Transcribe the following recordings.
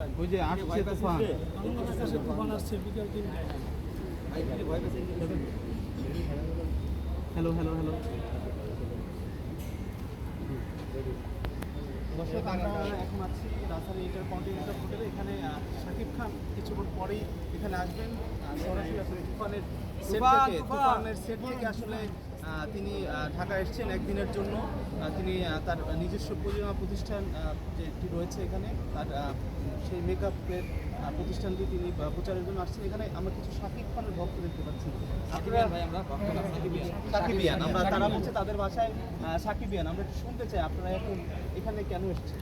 ওই যে আসছে তুফান। তুফান আসছে বিকেল তিনটায়। Hello hello hello. দর্শক আমরা এখন আছি রাজধানী ইন্টারকন্টিনেন্টাল হোটেলে এখানে শাকিব খান কিছুক্ষণ পরেই এখানে আসবেন। সরাসরি তুফানের তুফানের সেট থেকে আসলে তিনি ঢাকা এসেছেন একদিনের জন্য। তিনি তার নিজস্ব প্রযোজনা প্রতিষ্ঠান যেটি রয়েছে এখানে তার সেই মেকআপের প্রতিষ্ঠানটি তিনি প্রচারের জন্য আসছেন। এখানে আমরা কিছু শাকিব খানের ভক্ত দেখতে পাচ্ছি। সাকিবিয়ান আমরা তারা বলছে তাদের ভাষায় সাকিবিয়ান আমরা একটু শুনতে চাই আপনারা এখন এখানে কেন এসেছেন?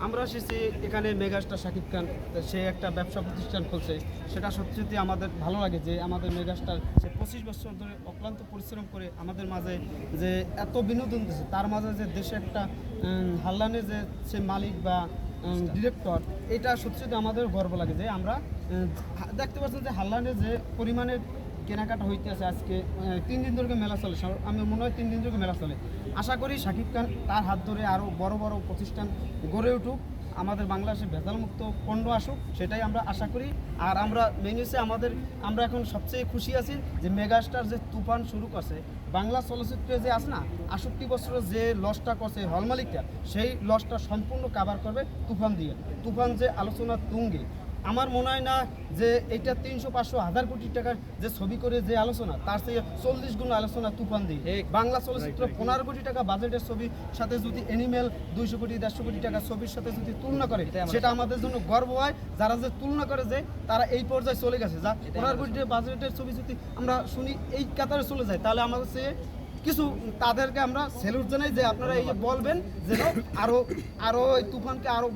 আমরা এসেছি এখানে মেগাস্টার শাকিব খান। সে একটা ব্যবসা প্রতিষ্ঠান খুলছে। সেটা সত্যি আমাদের ভালো লাগে যে আমাদের মেগাস্টার সে পঁচিশ বছর ধরে অক্লান্ত পরিশ্রম করে আমাদের মাঝে যে এত বিনোদন দিচ্ছে তার মাঝে যে দেশে একটা উম, হাল্লানের যে সে মালিক বা ডিরেক্টর এটা সত্যি আমাদের গর্ব লাগে যে আমরা দেখতে পাচ্ছেন যে হাল্লানের যে পরিমাণের কেনাকাটা হইতে আছে আজকে তিন দিন ধরে মেলা চলে আমি মনে হয় তিন দিন ধরে মেলা চলে। আশা করি শাকিব খান তার হাত ধরে আরও বড় বড় প্রতিষ্ঠান গড়ে উঠুক, আমাদের বাংলাদেশে ভেজালমুক্ত পণ্য আসুক, সেটাই আমরা আশা করি। আর আমরা মেন হচ্ছে আমাদের, আমরা এখন সবচেয়ে খুশি আছি যে মেগাস্টার যে তুফান শুরু করছে, বাংলা চলচ্চিত্রে যে আছে না আষট্টি বছর যে লসটা করছে হল মালিকটা, সেই লসটা সম্পূর্ণ কাভার করবে তুফান দিয়ে। তুফান যে আলোচনা তুঙ্গে আমার মনে হয় না যে এটা তিনশো পাঁচশো হাজার কোটি টাকার যে ছবি করে যে আলোচনা তার থেকে চল্লিশ গুণ আলোচনা তুফান দিয়ে বাংলা চলচ্চিত্র পনেরো কোটি টাকা বাজেটের ছবির সাথে যদি অ্যানিমেল দুইশো কোটি দেড়শো কোটি টাকা ছবির সাথে যদি তুলনা করে সেটা আমাদের জন্য গর্ব হয়। যারা যে তুলনা করে যে তারা এই পর্যায়ে চলে গেছে। যা পনেরো কোটি বাজেটের ছবি যদি আমরা শুনি এই কাতারে চলে যায় তাহলে আমাদের সে কিছু তাদেরকে আমরা স্যালুট জানাই যে আপনারা এই যে বলবেন যেন আরও আরও এই তুফানকে আরও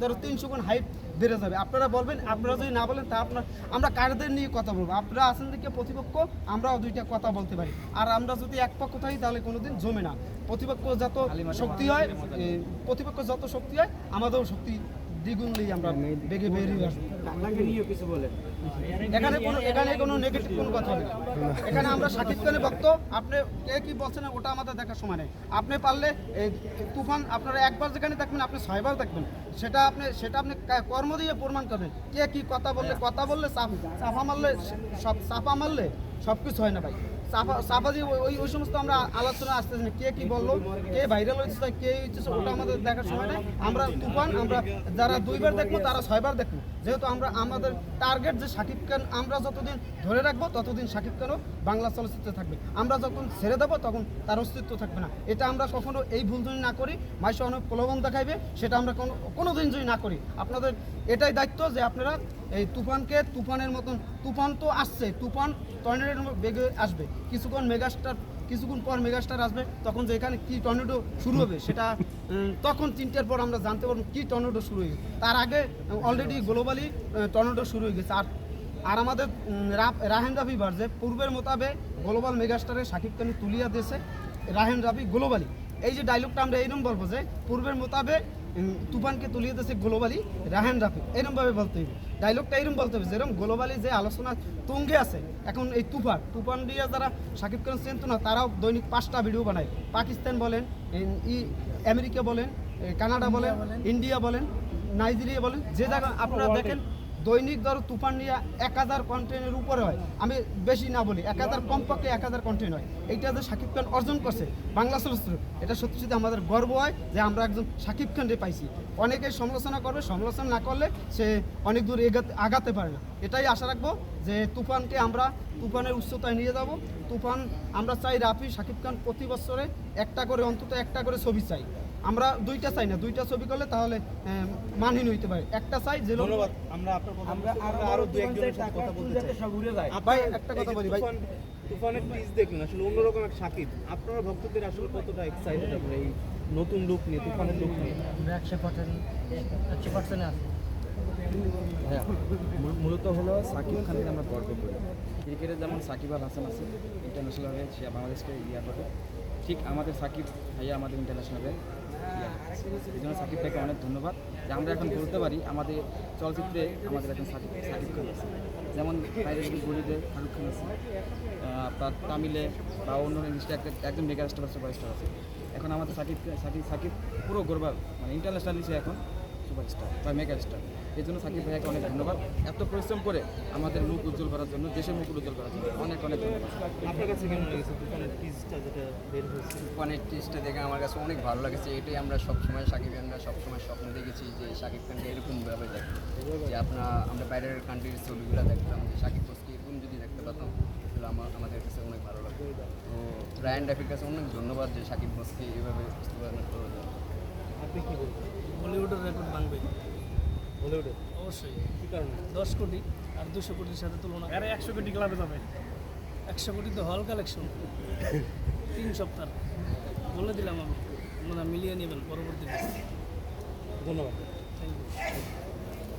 ধরো তিনশো গুণ হাইট বেড়ে যাবে। আপনারা বলবেন আপনারা যদি না বলেন তা আপনার আমরা কারদের নিয়ে কথা বলব। আপনারা আছেন দিকে প্রতিপক্ষ আমরাও দুইটা কথা বলতে পারি। আর আমরা যদি এক পক্ষ থাকি তাহলে কোনোদিন জমে না। প্রতিপক্ষ যত শক্তি হয় প্রতিপক্ষ যত শক্তি হয় আমাদেরও শক্তি দ্বিগুণ আমরা বেগে বেরিয়ে আসব। আপনাকে নিয়ে কিছু বলেন। এখানে কোনো এখানে কোনো নেগেটিভ কোনো কথা হবে না। এখানে আমরা সাকিব খানের ভক্ত। আপনি কে কি বলছেন ওটা আমাদের দেখার সময় নেই। আপনি পারলে এই তুফান আপনারা একবার যেখানে দেখবেন, আপনি ছয়বার দেখবেন। সেটা আপনি সেটা আপনি কর্ম দিয়ে প্রমাণ করবেন। কে কি কথা বললে কথা বললে চাপ মারলে সব চাপা মারলে সব কিছু হয় না ভাই। চাপা চাপা দিয়ে ওই ওই সমস্ত আমরা আলোচনা আসতেছি না। কে কি বলল, কে ভাইরাল হয়েছে কে হচ্ছে ওটা আমাদের দেখার সময় নেই। আমরা তুফান, আমরা যারা দুইবার দেখব, তারা ছয়বার দেখব। যেহেতু আমরা আমাদের টার্গেট যে শাকিব খান আমরা যতদিন ধরে রাখব, ততদিন শাকিব খানও বাংলা চলচ্চিত্রে থাকবে। আমরা যখন ছেড়ে দেবো, তখন তার অস্তিত্ব থাকবে না। এটা আমরা কখনো এই ভুল যদি না করি মাইসে অনেক প্রলোভন দেখাইবে, সেটা আমরা কোনো কোনো দিন যদি না করি। আপনাদের এটাই দায়িত্ব যে আপনারা এই তুফানকে তুফানের মতন তুফান তো আসছে, তুফান টর্নেডোর বেগে আসবে। কিছুক্ষণ মেগাস্টার কিছুক্ষণ পর মেগাস্টার আসবে, তখন যে এখানে কী টর্নেডো শুরু হবে, সেটা তখন তিনটের পর আমরা জানতে পারব কী টর্নেডো শুরু হয়ে গেছে। তার আগে অলরেডি গ্লোবালি টর্নেডো শুরু হয়ে গেছে। আর আর আমাদের রাহেন রাফি যে পূর্বের মোতাবেক গ্লোবাল মেগাস্টারে শাকিব খানি তুলিয়া দিয়েছে রাহেন রাফি গ্লোবালি। এই যে ডায়লগটা আমরা এইরকম বলব যে পূর্বের মোতাবেক তুফানকে তুলিয়ে দিয়েছে গ্লোবালি রাহেন রাফি এরমভাবে বলতে হবে ডায়লগটা এরকম বলতে হবে যেরকম গ্লোবালি যে আলোচনা তুঙ্গে আছে এখন এই তুফান তুফান দিয়ে যারা শাকিব খান চিনত না তারাও দৈনিক পাঁচটা ভিডিও বানায়। পাকিস্তান বলেন ই আমেরিকা বলেন কানাডা বলেন ইন্ডিয়া বলেন। নাইজেরিয়া বলেন যে জায়গা আপনারা দেখেন দৈনিক ধরো তুফান নিয়ে এক হাজার কন্টেন্টের উপরে হয়। আমি বেশি না বলি, এক হাজার কমপক্ষে এক হাজার কন্টেন্ট হয়। এইটা যে শাকিব খান অর্জন করছে, বাংলা চলচ্চিত্র, এটা সত্যি সত্যি আমাদের গর্ব হয় যে আমরা একজন শাকিব খানরে পাইছি। অনেকে সমালোচনা করবে, সমালোচনা না করলে সে অনেক দূর এগাতে আগাতে পারে না। এটাই আশা রাখব যে তুফানকে আমরা তুফানের উচ্চতায় নিয়ে যাব। তুফান, আমরা চাই রাফি শাকিব খান প্রতি বছরে একটা করে, অন্তত একটা করে ছবি চাই। আমরা দুইটা চাই না দুইটা ছবি করলে তাহলে মানহীন হইতে পারে। একটা চাই যে ধন্যবাদ আমরা আপনার কথা আমরা আরও একজনের সাথে কথা বলতে চাই। সব উড়ে যায়। ভাই একটা কথা বলি ভাই। তুফানের পিস দেখলেন আসলে অন্যরকম এক সাকিব। আপনারা ভক্তদের আসলে কতটা এক্সাইটেড আপনারা এই নতুন লুক নিয়ে তুফানের লুক নিয়ে? আমরা একশো পার্সেন্ট একশো পার্সেন্ট আছে। হ্যাঁ মূলত হলো সাকিব খানকে আমরা গর্ব করি। ক্রিকেটে যেমন সাকিব আল হাসান আছে ইন্টারন্যাশনালে সে বাংলাদেশকে ইয়া করে। ঠিক আমাদের সাকিব ভাইয়া আমাদের ইন্টারন্যাশনালে এই জন্য সাকিব অনেক ধন্যবাদ। যে আমরা এখন বলতে পারি, আমাদের চলচ্চিত্রে আমাদের এখন সাকিব সাকিব খান আছে। যেমন বাইরে শাহরুখ খান আছে আপনার তামিলে বা অন্য ইন্ডাস্ট্রি একজন মেগা স্টার সুপার স্টার আছে। এখন আমাদের সাকিব সাকিব সাকিব পুরো গর্ব মানে ইন্টারন্যাশনাল এখন সুপারস্টার বা মেগা স্টার এই জন্য সাকিব ভাইয়াকে অনেক ধন্যবাদ। এত পরিশ্রম করে আমাদের মুখ উজ্জ্বল করার জন্য দেশের মুখ উজ্জ্বল করার জন্য অনেক অনেক ধন্যবাদ। আপনার কাছে কেমন লেগেছে? যেটা বের হয়েছে? তুফানের টেস্টটা দেখে আমার কাছে অনেক ভালো লাগছে। এটাই আমরা সবসময় সাকিব খানরা সবসময় স্বপ্ন দেখেছি যে সাকিব খানকে এরকমভাবে দেখব যে আপনার আমরা বাইরের কান্ট্রির ছবিগুলো দেখতাম যে সাকিব খানকে এরকম যদি দেখতে পেতাম তাহলে আমার আমাদের কাছে অনেক ভালো লাগতো। তো রায়ান রাফির কাছে অনেক ধন্যবাদ যে সাকিব খানকে এভাবে উপস্থাপনা করে দেওয়া। আপনি কি বলবেন? বলিউডের রেকর্ড ভাঙবে বলিউডে অবশ্যই কি কারণে দশ কোটি আর দুশো কোটির সাথে তুলনা আরে একশো কোটি ক্লাবে যাবে একশো কোটি তো হল কালেকশন তিন সপ্তাহ বলে দিলাম আমি আপনারা মিলিয়ে নেবেন পরবর্তীতে ধন্যবাদ থ্যাংক ইউ